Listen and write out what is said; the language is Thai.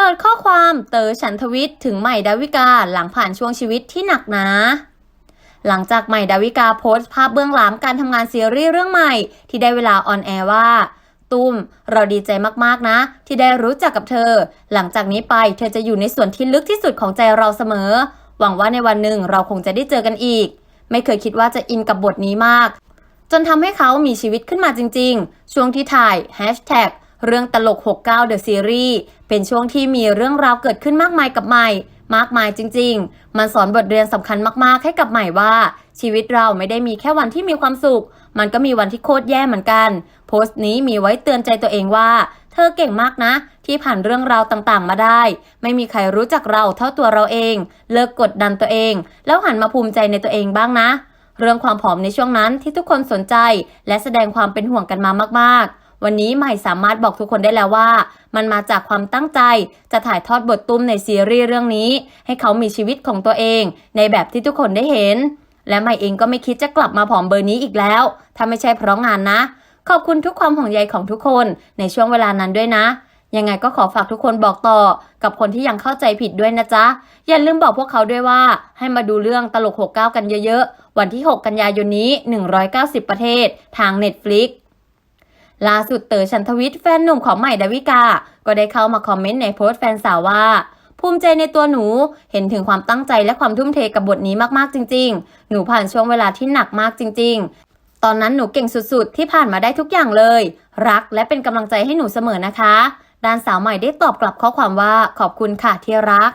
ปิดข้อความเต๋อฉันทวิทย์ถึงใหม่ดาวิกาหลังผ่านช่วงชีวิตที่หนักหนาหลังจากใหม่ดาวิกาโพสต์ภาพเบื้องหลังการทำงานซีรีส์เรื่องใหม่ ที่ได้เวลาออนแอร์ว่า ตุ้ม เราดีใจมากๆนะ ที่ได้รู้จักกับเธอ หลังจากนี้ไปเธอจะอยู่ในส่วนที่ลึกที่สุดของใจเราเสมอ หวังว่าในวันหนึ่งเราคงจะได้เจอกันอีก ไม่เคยคิดว่าจะอินกับบทนี้มาก จนทำให้เขามีชีวิตขึ้นมาจริง ๆ ช่วงที่ถ่าย เรื่องตลก 69 The Series เป็นช่วงที่มีเรื่องราวเกิดขึ้นมากมายกับใหม่ มากมายจริง ๆ มันสอนบทเรียนสำคัญมากๆ ให้กับใหม่ว่า ชีวิตเราไม่ได้มีแค่วันที่มีความสุข มันก็มีวันที่โคตรแย่เหมือนกัน โพสต์นี้มีไว้เตือนใจตัวเองว่า เธอเก่งมากนะ ที่ผ่านเรื่องราวต่างๆ มาได้ ไม่มีใครรู้จักเราเท่าตัวเราเอง เลิกกดดันตัวเอง แล้วหันมาภูมิใจในตัวเองบ้างนะ เรื่องความผอมในช่วงนั้นที่ทุกคนสนใจ และแสดงความเป็นห่วงกันมามากๆ วันนี้ใหม่สามารถบอกทุกคนได้แล้วว่า มันมาจากความตั้งใจจะถ่ายทอดบทตุ้มในซีรีส์เรื่องนี้ ให้เขามีชีวิตของตัวเอง ในแบบที่ทุกคนได้เห็น และใหม่เองก็ไม่คิดจะกลับมาผอมเบอร์นี้อีกแล้ว ถ้าไม่ใช่เพราะงานนะ ขอบคุณทุกความห่วงใยของทุกคนในช่วงเวลานั้นด้วยนะยังไงก็ขอฝากทุกคนบอกต่อ กับคนที่ยังเข้าใจผิดด้วยนะจ๊ะ อย่าลืมบอกพวกเขาด้วยว่า ให้มาดูเรื่องตลก 69 กันเยอะๆ วันที่ 6 กันยายนนี้ 190 ประเทศ ทาง Netflix ล่าสุดเต๋อชันทวิทย์แฟนหนุ่มของใหม่ดาวิกา ก็ได้เข้ามาคอมเมนต์ในโพสต์แฟนสาวว่า ภูมิใจในตัวหนู เห็นถึงความตั้งใจและความทุ่มเทกับบทนี้มากๆจริง ๆ หนูผ่านช่วงเวลาที่หนักมากจริง ๆ ตอนนั้นหนูเก่งสุดๆ ที่ผ่านมาได้ทุกอย่างเลย รักและเป็นกำลังใจให้หนูเสมอนะคะ ด้านสาวใหม่ได้ตอบกลับข้อความว่าขอบคุณค่ะที่รัก